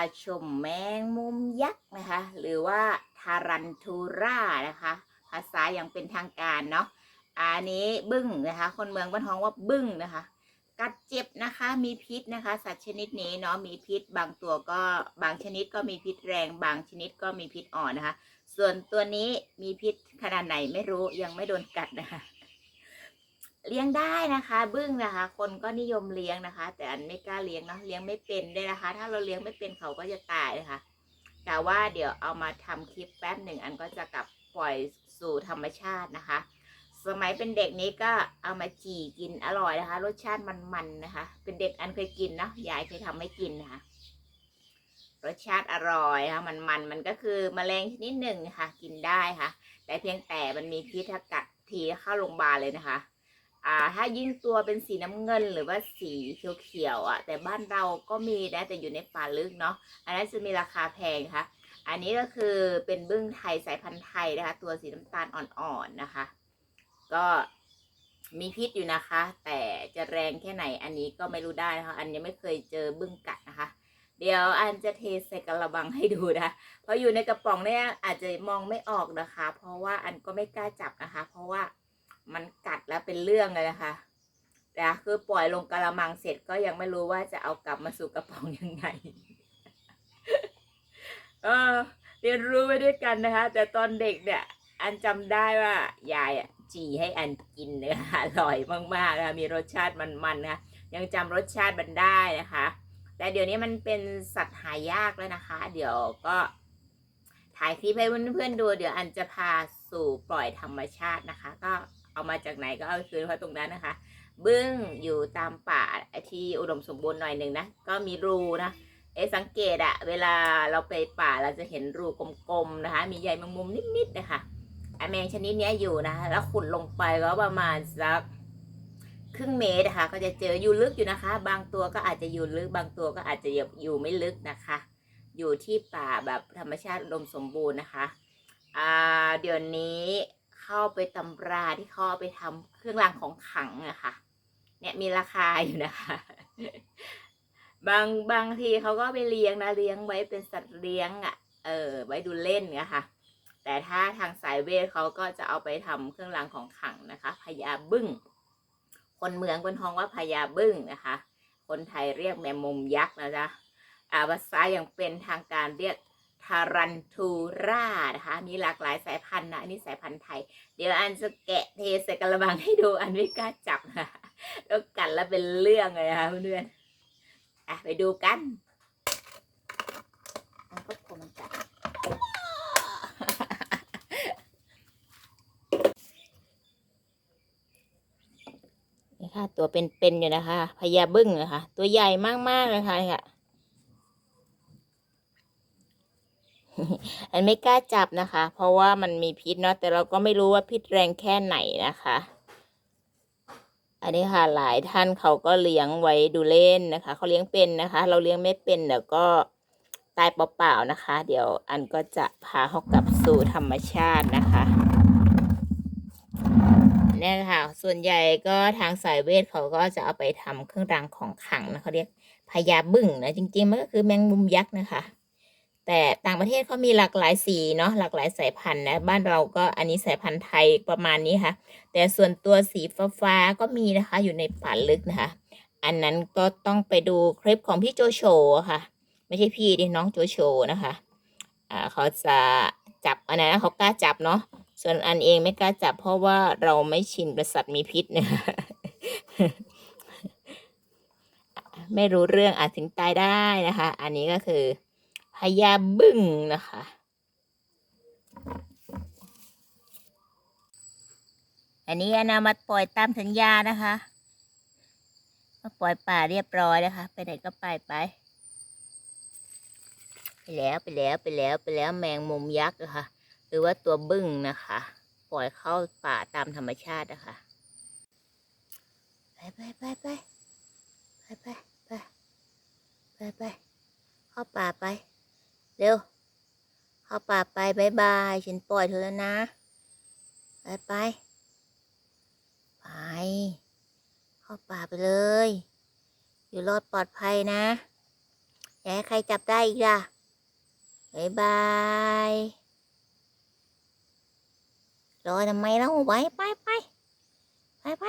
าชมแมงมุมยักษ์นะคะ หรือว่าทารันทูรานะคะ ภาษาอย่างเป็นทางการเนาะอันนี้บึ้งนะคะ คนเมืองบ้านท้องว่าบึ้งนะคะ กัดเจ็บนะคะ มีพิษนะคะ สัตว์ชนิดนี้เนาะมีพิษ บางตัวก็บางชนิดก็มีพิษแรง บางชนิดก็มีพิษอ่อนนะคะ ส่วนตัวนี้มีพิษขนาดไหนไม่รู้ยังไม่โดนกัดนะคะ เลี้ยงได้นะคะบึ้งนะคะ คนก็นิยมเลี้ยงนะคะ แต่อันไม่กล้าเลี้ยงเนาะเลี้ยงไม่เป็นได้นะคะ ถ้าเราเลี้ยงไม่เป็นเขาก็จะตายนะคะแต่ว่าเดี๋ยวเอามาทำคลิปแป๊บหนึ่งอันก็จะกลับปล่อยสู่ธรรมชาตินะคะ สมัยเป็นเด็กนี้ก็เอามาจี่กินอร่อยนะคะ รสชาติมันๆนะคะ เป็นเด็กอันเคยกินเนาะยายเคยทำให้กินนะคะรสชาติอร่อยค่ะมันมันๆมันก็คือมแมลงชนิดหนึ่งค่ะ กินได้ค่ะ แต่เพียงแต่มันมีพิษถ้ากัดทีเข้าโรงพยาบาลเลยนะคะ อ่า ถ้ายิ่งตัวเป็นสีน้ำเงิน หรือว่าสีเขียวๆอะ แต่บ้านเราก็มีนะแต่อยู่ในป่าลึกเนาะอันนั้นจะมีราคาแพงค่ะ อันนี้ก็คือเป็นบึ้งไทยสายพันธุ์ไทยนะคะ ตัวสีน้ำตาลอ่อนๆนะคะ ก็มีพิษอยู่นะคะ แต่จะแรงแค่ไหนอันนี้ก็ไม่รู้ได้นะคะ อันยังไม่เคยเจอบึ้งกัดนะคะ เดี๋ยวอันจะเทใส่กระบังให้ดูนะ เพราะอยู่ในกระป๋องเนี่ยอาจจะมองไม่ออกนะคะ เพราะว่าอันก็ไม่กล้าจับนะคะ เพราะว่า มันกัดแล้วเป็นเรื่องเลยนะคะแต่คือปล่อยลงกระมังเสร็จก็ยังไม่รู้ว่าจะเอากลับมาสู่กระป๋องยังไงเออเรียนรู้ไปด้วยกันนะคะ แต่ตอนเด็กเนี่ย อันจำได้ว่ายายอะจีให้อันกินเลยค่อร่อยมากๆนะคะมีรสชาติมันๆนะะยังจำรสชาติมันได้นะคะ แต่เดี๋ยวนี้มันเป็นสัตว์หายากแล้วนะคะ เดี๋ยวก็ ถ่ายคลิปให้เพื่อนๆดู เดี๋ยวอันจะพาสู่ปล่อยธรรมชาตินะคะ ก็ เอามาจากไหนก็เอาคืนเพราะตรงนั้นนะคะ บึ้งอยู่ตามป่าที่อุดมสมบูรณ์หน่อยหนึ่งนะ ก็มีรูนะเอสังเกตอะเวลาเราไปป่าเราจะเห็นรูกลมๆนะคะ มีใยแมงมุมนิดๆนะคะไอแมงชนิดนี้อยู่นะคะแล้วขุดลงไปก็ประมาณสักครึ่งเมตรนะคะ ก็จะเจออยู่ลึกอยู่นะคะ บางตัวก็อาจจะอยู่ลึก บางตัวก็อาจจะอยู่ไม่ลึกนะคะ อยู่ที่ป่าแบบธรรมชาติอุดมสมบูรณ์นะคะ อ่า เดี๋ยวนี้ เข้าไปตำราที่เขาเอาไปทำเครื่องรางของขลังอะค่ะ เนี่ยมีราคาอยู่นะคะ บางบางทีเขาก็ไปเลี้ยงนะเลี้ยงไว้เป็นสัตว์เลี้ยงอะ่ะเออไว้ดูเล่นเนี่ยค่ะแต่ถ้าทางสายเวทเขาก็จะเอาไปทำเครื่องรางของขลังนะคะพญาบึ้งคนเมืองเป็นท้องว่าพญาบึ้งนะคะ คนไทยเรียกแมงมุมยักษ์นะจ๊ะอาภาษาอย่างเป็นทางการเรียก ทารันทูรานะคะ มีหลากหลายสายพันธุ์นะอันนี้สายพันธุ์ไทย เดี๋ยวอันจะแกะเทใส่กระบังให้ดูอันไม่กล้าจับนะแล้วกัดแล้วเป็นเรื่องเลยนะคะเพื่อนๆอะไปดูกันมันก็คงจะนี่ค่ะตัวเป็นๆอยู่นะคะพญาบึ้งนะคะตัวใหญ่มากๆเลยค่ะ อันไม่กล้าจับนะคะ เพราะว่ามันมีพิษเนาะแต่เราก็ไม่รู้ว่าพิษแรงแค่ไหนนะคะ อันนี้ค่ะหลายท่านเขาก็เลี้ยงไว้ดูเล่นนะคะเขาเลี้ยงเป็นนะคะ เราเลี้ยงไม่เป็นเดี๋ยวก็ตายเปล่าๆนะคะ เดี๋ยวอันก็จะพาเขากลับสู่ธรรมชาตินะคะเนี่ยค่ะ ส่วนใหญ่ก็ทางสายเวทเขาก็จะเอาไปทำเครื่องรางของขลังนะเขาเรียกพญาบึ้งนะจริงๆมันก็คือแมงมุมยักษ์นะคะ แต่ต่างประเทศเขามีหลากหลายสีเนาะหลากหลายสายพันธุ์นะบ้านเราก็อันนี้สายพันธุ์ไทยประมาณนี้ค่ะ แต่ส่วนตัวสีฟ้าก็มีนะคะอยู่ในป่าลึกนะคะ อันนั้นก็ต้องไปดูคลิปของพี่โจโฉค่ะ ไม่ใช่พี่ดิน้องโจโฉนะคะอ่าเขาจะจับอันนั้นเขากล้าจับเนาะส่วนอันเองไม่กล้าจับเพราะว่าเราไม่ชินประสัตว์มีพิษเนี่ยไม่รู้เรื่องอาจถึงตายได้นะคะ อันนี้ก็คือ พญาบึ้งนะคะ อันนี้อนามาปล่อยตามสัญญานะคะมาปล่อยป่าเรียบร้อยนะคะ ไปไหนก็ไปไป ไปแล้วไปแล้วไปแล้วไปแล้วแมงมุมยักษ์นะคะหรือว่าตัวบึ้งนะคะ ปล่อยเข้าป่าตามธรรมชาตินะคะ ไปไปไปไปไปไปไปไปไปเข้าป่าไป เร็ว เข้าป่าไป บายบายฉันปล่อยเธอแล้วนะ ไปไปไปเข้าป่าไปเลย อยู่รอดปลอดภัยนะอย่าให้ใครจับได้อีกล่ะบายบายรอทำไมเล่าไปไปไปไปไป